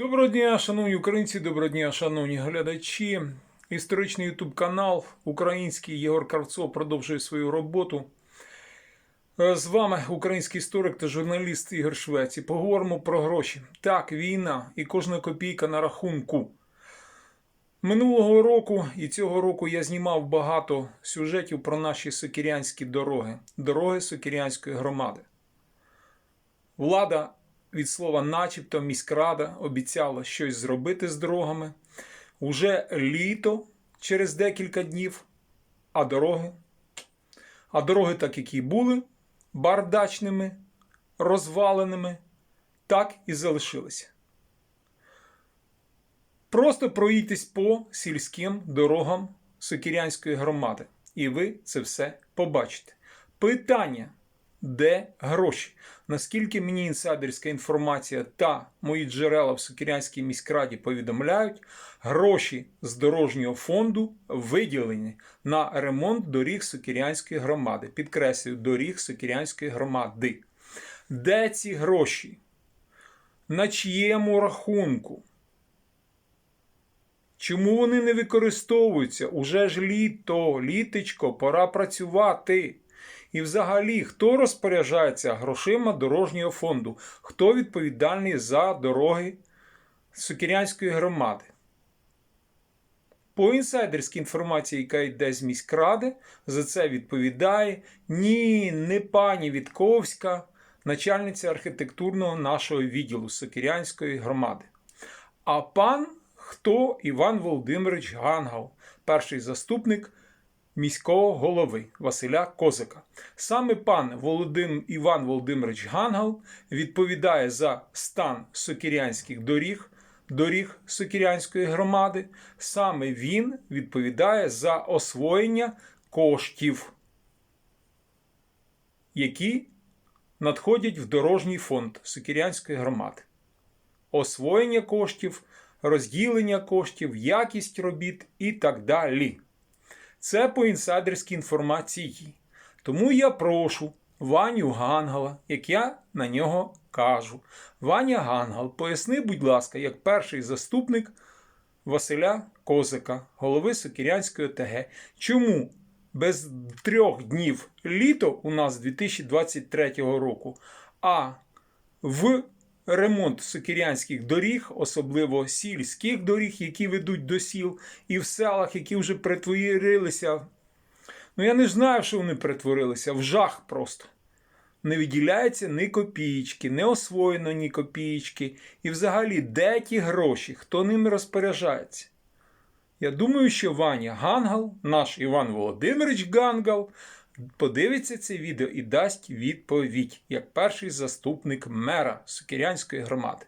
Доброго дня, шановні українці, доброго дня, шановні глядачі. Історичний ютуб канал Український Єгор Кравцов продовжує свою роботу. Е, З вами український історик та журналіст Ігор Швець. І поговоримо про гроші. Так, війна і кожна копійка на рахунку. Минулого року і цього року я знімав багато сюжетів про наші сокірянські дороги, дороги Сокірянської громади. Влада від слова, начебто, міськрада обіцяла щось зробити з дорогами. Уже літо через декілька днів, а дороги. А дороги, так які були, бардачними, розваленими, так і залишилися. Просто проїдьтесь по сільським дорогам Сокірянської громади, і ви це все побачите. Питання: де гроші? Наскільки мені інсайдерська інформація та мої джерела в Сокірянській міськраді повідомляють, гроші з дорожнього фонду виділені на ремонт доріг Сокірянської громади. Підкреслюю, доріг Сокірянської громади. Де ці гроші? На чиєму рахунку? Чому вони не використовуються? Уже ж літо, літечко, пора працювати. І взагалі, хто розпоряджається грошима дорожнього фонду? Хто відповідальний за дороги Сокірянської громади? По інсайдерській інформації, яка йде з міськради, за це відповідає ні, не пані Вітковська, начальниця архітектурного нашого відділу Сокірянської громади. А пан хто Іван Володимирович Гангал, перший заступник міського голови Василя Козика. Саме пан Володим Іван Володимирович Гангал відповідає за стан сокірянських доріг, доріг Сокірянської громади. Саме він відповідає за освоєння коштів, які надходять в дорожній фонд Сокірянської громади. Освоєння коштів, розділення коштів, якість робіт і так далі. Це по інсайдерській інформації. Тому я прошу Ваню Гангала, як я на нього кажу. Ваня Гангал, поясни, будь ласка, як перший заступник Василя Козика, голови Сокірянської ОТГ, чому без трьох днів літо у нас 2023 року, а в ремонт сокірянських доріг, особливо сільських доріг, які ведуть до сіл, і в селах, які вже перетворилися. Ну, я не знаю, що вони перетворилися, в жах просто. Не виділяється ні копієчки, не освоєно ні копієчки. І взагалі, де ті гроші, хто ними розпоряджається? Я думаю, що Ваня Гангал, наш Іван Володимирович Гангал, подивиться це відео і дасть відповідь як перший заступник мера Сокирянської громади.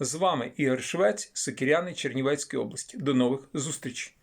З вами Ігор Швець, Сокіряни Чернівецької області. До нових зустрічей!